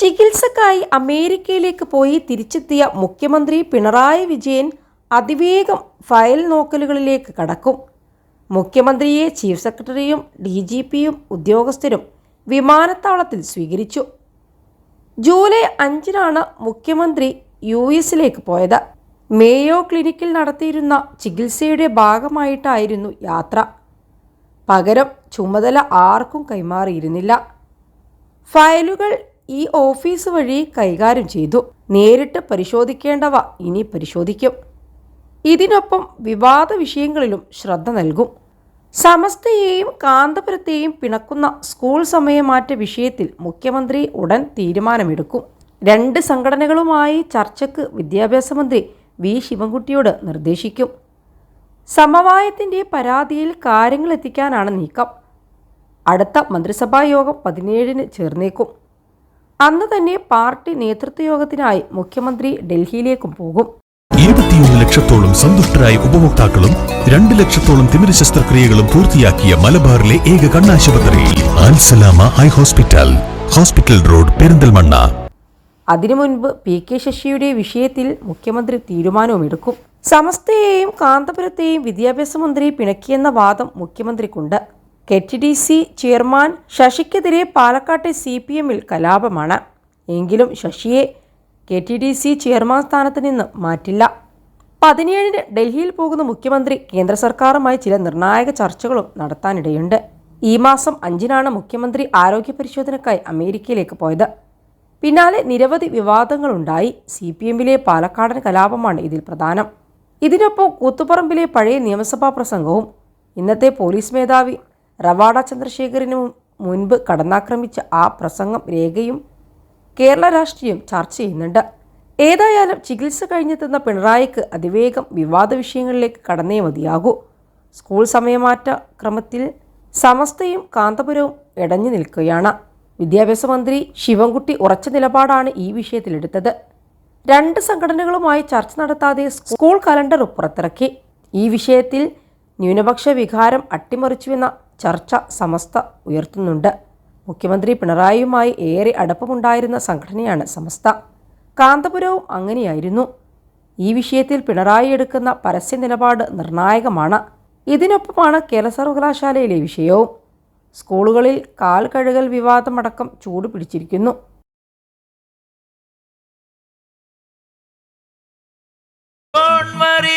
ചികിത്സക്കായി അമേരിക്കയിലേക്ക് പോയി തിരിച്ചെത്തിയ മുഖ്യമന്ത്രി പിണറായി വിജയൻ അതിവേഗം ഫയൽ നോക്കലുകളിലേക്ക് കടക്കും. മുഖ്യമന്ത്രിയെ ചീഫ് സെക്രട്ടറിയും ഡി ജി പിയും ഉദ്യോഗസ്ഥരും വിമാനത്താവളത്തിൽ സ്വീകരിച്ചു. ജൂലൈ അഞ്ചിനാണ് മുഖ്യമന്ത്രി യു എസിലേക്ക് പോയത്. മേയോ ക്ലിനിക്കിൽ നടത്തിയിരുന്ന ചികിത്സയുടെ ഭാഗമായിട്ടായിരുന്നു യാത്ര. പകരം ചുമതല ആർക്കും കൈമാറിയിരുന്നില്ല. ഫയലുകൾ ഈ ഓഫീസ് വഴി കൈകാര്യം ചെയ്തു. നേരിട്ട് പരിശോധിക്കേണ്ടവ ഇനി പരിശോധിക്കും. ഇതിനൊപ്പം വിവാദ വിഷയങ്ങളിലും ശ്രദ്ധ നൽകും. സമസ്തയെയും കാന്തപുരത്തെയും പിണക്കുന്ന സ്കൂൾ സമയമാറ്റ വിഷയത്തിൽ മുഖ്യമന്ത്രി ഉടൻ തീരുമാനമെടുക്കും. രണ്ട് സംഘടനകളുമായി ചർച്ചയ്ക്ക് വിദ്യാഭ്യാസ മന്ത്രി വി. ശിവൻകുട്ടിയോട് നിർദ്ദേശിക്കും. സമവായത്തിന്റെ പരാതിയിൽ കാര്യങ്ങൾ എത്തിക്കാനാണ് നീക്കം. അടുത്ത മന്ത്രിസഭാ യോഗം പതിനേഴിന് ചേർന്നേക്കും. അന്ന് തന്നെ പാർട്ടി നേതൃത്വ യോഗത്തിനായി മുഖ്യമന്ത്രി ഡൽഹിയിലേക്കും പോകും. ഇരുപത്തിയൊന്ന് ലക്ഷത്തോളം സന്തുഷ്ടരായ ഉപഭോക്താക്കളും രണ്ട് ലക്ഷത്തോളം തിമിര ശസ്ത്രക്രിയകളും പൂർത്തിയാക്കിയ മലബാറിലെ ഏക കണ്ണാശുപത്രി Al Salama I hospital hospital road Perinthalmanna. അതിനു മുൻപ് പി കെ ശശിയുടെ വിഷയത്തിൽ മുഖ്യമന്ത്രി തീരുമാനവുമെടുക്കും സമസ്തയെയും കാന്തപുരത്തെയും വിദ്യാഭ്യാസ മന്ത്രി പിണക്കിയെന്ന വാദം മുഖ്യമന്ത്രിക്കുണ്ട്. K T D C chairman ശശിക്കെതിരെ പാലക്കാട്ടെ സി പി എമ്മിൽ കലാപമാണ്. എങ്കിലും ശശിയെ K T D C chairman സ്ഥാനത്ത് നിന്ന് മാറ്റില്ല. പതിനേഴിന് ഡൽഹിയിൽ പോകുന്ന മുഖ്യമന്ത്രി കേന്ദ്ര സർക്കാരുമായി ചില നിർണായക ചർച്ചകളും നടത്താനിടയുണ്ട്. ഈ മാസം അഞ്ചിനാണ് മുഖ്യമന്ത്രി ആരോഗ്യ പരിശോധനയ്ക്കായി അമേരിക്കയിലേക്ക് പോയത്. പിന്നാലെ നിരവധി വിവാദങ്ങളുണ്ടായി. സി പി എമ്മിലെ പാലക്കാടൻ കലാപമാണ് ഇതിൽ പ്രധാനം. ഇതിനൊപ്പം കൂത്തുപറമ്പിലെ പഴയ നിയമസഭാ പ്രസംഗവും. ഇന്നത്തെ പോലീസ് മേധാവി റവാഡ ചന്ദ്രശേഖരന് മുൻപ് കടന്നാക്രമിച്ച ആ പ്രസംഗം രേഖയും കേരള രാഷ്ട്രീയം ചർച്ച ചെയ്യുന്നുണ്ട്. ഏതായാലും ചികിത്സ കഴിഞ്ഞെത്തുന്ന പിണറായിക്ക് അതിവേഗം വിവാദ വിഷയങ്ങളിലേക്ക് കടന്നേ മതിയാകൂ. സ്കൂൾ സമയമാറ്റ ക്രമത്തിൽ സമസ്തയും കാന്തപുരവും ഇടഞ്ഞു നിൽക്കുകയാണ്. വിദ്യാഭ്യാസ മന്ത്രി ശിവൻകുട്ടി ഉറച്ച നിലപാടാണ് ഈ വിഷയത്തിലെടുത്തത്. രണ്ട് സംഘടനകളുമായി ചർച്ച നടത്താതെ സ്കൂൾ കലണ്ടർ പുറത്തിറക്കി. ഈ വിഷയത്തിൽ ന്യൂനപക്ഷ വികാരം അട്ടിമറിച്ചുവെന്ന ചർച്ച സമസ്ത ഉയർത്തുന്നുണ്ട്. മുഖ്യമന്ത്രി പിണറായിയുമായി ഏറെ അടുപ്പമുണ്ടായിരുന്ന സംഘടനയാണ് സമസ്ത. കാന്തപുരവും അങ്ങനെയായിരുന്നു. ഈ വിഷയത്തിൽ പിണറായി എടുക്കുന്ന പരസ്യ നിലപാട് നിർണായകമാണ്. ഇതിനൊപ്പമാണ് കേരള സർവകലാശാലയിലെ വിഷയവും. സ്കൂളുകളിൽ കാൽ കഴുകൽ വിവാദമടക്കം ചൂട് പിടിച്ചിരിക്കുന്നു. മണി